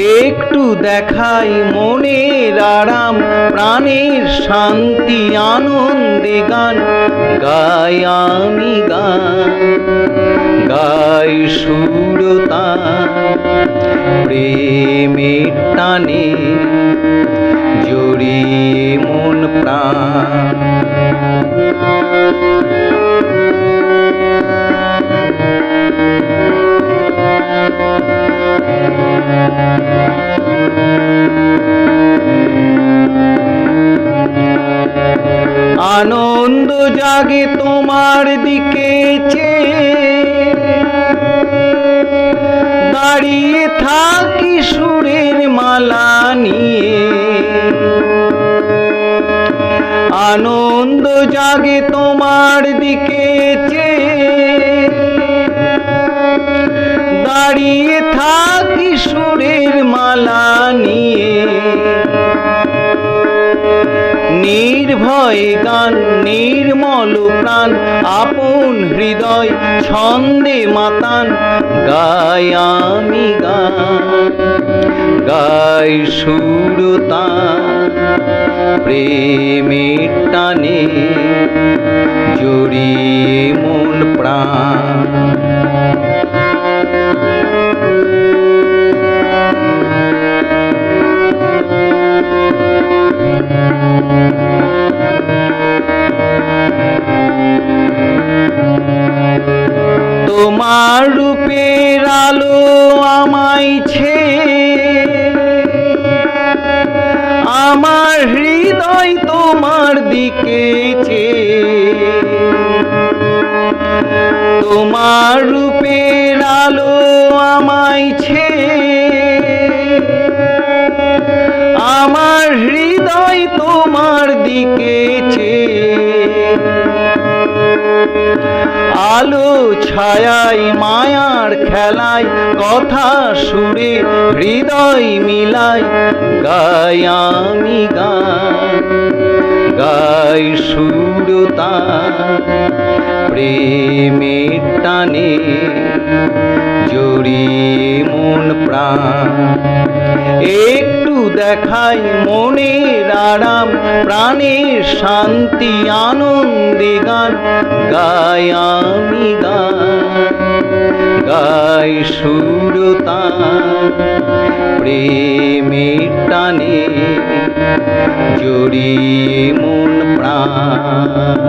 একটু দেখাই মনের আরাম, প্রাণের শান্তি, আনন্দে গান। গাই আমি গান, গাই সুরতা, প্রেমের টানে। জাগে তোমার দিকে দাঁড়িয়ে থাকি সুরের মালা নিয়ে। আনন্দ জাগে তোমার দিকে নির্ভয় গান, নির্মল প্রাণ, আপন হৃদয়, ছন্দে মাতান, গাই আমি গান, গাই সুরতা প্রেমের টানে জড়িয়ে মন প্রাণ। আমার হৃদয় তোমার দিকে তোমার রূপের আলো আমায় ছে আমার হৃদয় তোমার দিকে আলো ছায়াই মায়ার খেলায়, কথা সুরে, হৃদয় মিলাই গান, গাই সুরতা প্রেমের টানে জড়িয়ে মন প্রাণ। একটু দেখাই মনের আরাম, প্রাণের শান্তি, আনন্দে গান। গাই আমি গান, গাই সুরতা প্রেমের জড়িয়ে মন প্রাণ